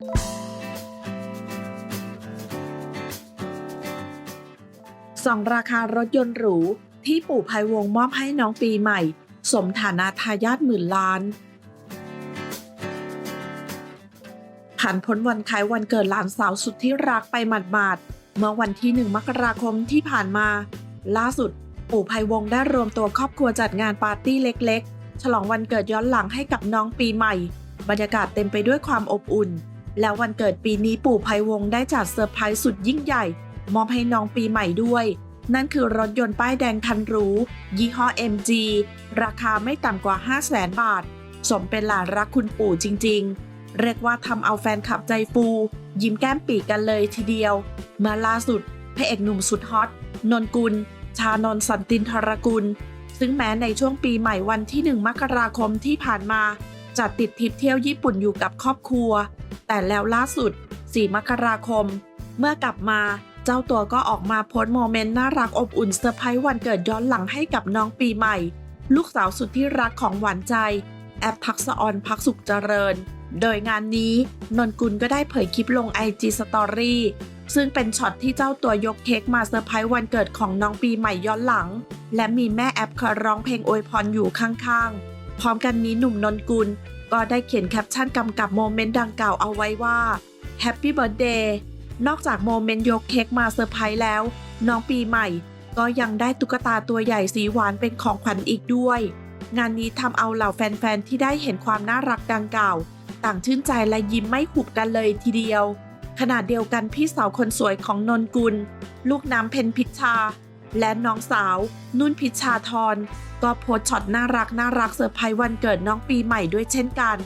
สองราคารถยนต์หรู ที่ปู่ภัยวงมอบให้น้องปีใหม่ สมฐานะทายาทหมื่นล้านผ่านพ้นวันคล้ายวันเกิดหลานสาวสุดที่รักไปหมาดๆเมื่อวันที่หนึ่งมกราคมที่ผ่านมา ล่าสุด ปู่ภัยวงได้รวมตัวครอบครัวจัดงานปาร์ตี้เล็ก ๆ ฉลองวันเกิดย้อนหลังให้กับน้องปีใหม่ บรรยากาศเต็มไปด้วยความอบอุ่น แล้ววันเกิดปีนี้ปู่ภัยวงได้จัดเซอร์ไพรส์สุดยิ่งใหญ่ มอบให้น้องปีใหม่ด้วย นั่นคือรถยนต์ป้ายแดงคันหรูยี่ห้อ MG ราคาไม่ต่ำกว่า 5 0 0แสนบาท สมเป็นหลานรักคุณปู่จริง ๆ เรียกว่าทำเอาแฟนคลับใจฟู ยิ้มแก้มปีกันเลยทีเดียวเมื่อล่าสุดพระเอกหนุ่มสุดฮอตนนกุล ชานนสันตินทรกุล ซึ่งแม้ในช่วงปีใหม่วันที่ 1 มกราคมที่ผ่านมาจัดติดทริปเที่ยวญี่ปุ่นอยู่กับครอบครัว แต่แล้วล่าสุด 4 มกราคม เมื่อกลับมาเจ้าตัวก็ออกมาโพสต์โมเมนต์น่ารักอบอุ่นเซอร์ไพรส์วันเกิดย้อนหลังให้กับน้องปีใหม่ ลูกสาวสุดที่รักของหวานใจ แอปทักษะออนพักสุขเจริญ โดยงานนี้นนกุลก็ได้เผยคลิปลง IG Story ซึ่งเป็นช็อตที่เจ้าตัวยกเค้กมาเซอร์ไพรส์วันเกิดของน้องปีใหม่ย้อนหลัง และมีแม่แอปคอยร้องเพลงอวยพรอยู่ข้างๆ พร้อมกันนี้หนุ่มนนกุล ก็ได้เขียนแคปชั่นกำกับโมเมนต์ดังกล่าวเอาไว้ว่า Happy Birthday นอกจากโมเมนต์ยกเค้กมาเซอร์ไพรส์แล้ว น้องปีใหม่ ก็ยังได้ตุ๊กตาตัวใหญ่สีหวานเป็นของขวัญอีกด้วย งานนี้ทำเอาเหล่าแฟนๆ ที่ได้เห็นความน่ารักดังกล่าว ต่างชื่นใจและยิ้มไม่หุบกันเลยทีเดียวขณะเดียวกันพี่สาวคนสวยของนนกุล ลูกน้ำเพนพิชชา และน้องสาว นุ่นพิชชาทรก็โพสช็อตน่ารักน่ารักเซอร์ไพรส์วันเกิดน้องปีใหม่ด้วยเช่นกัน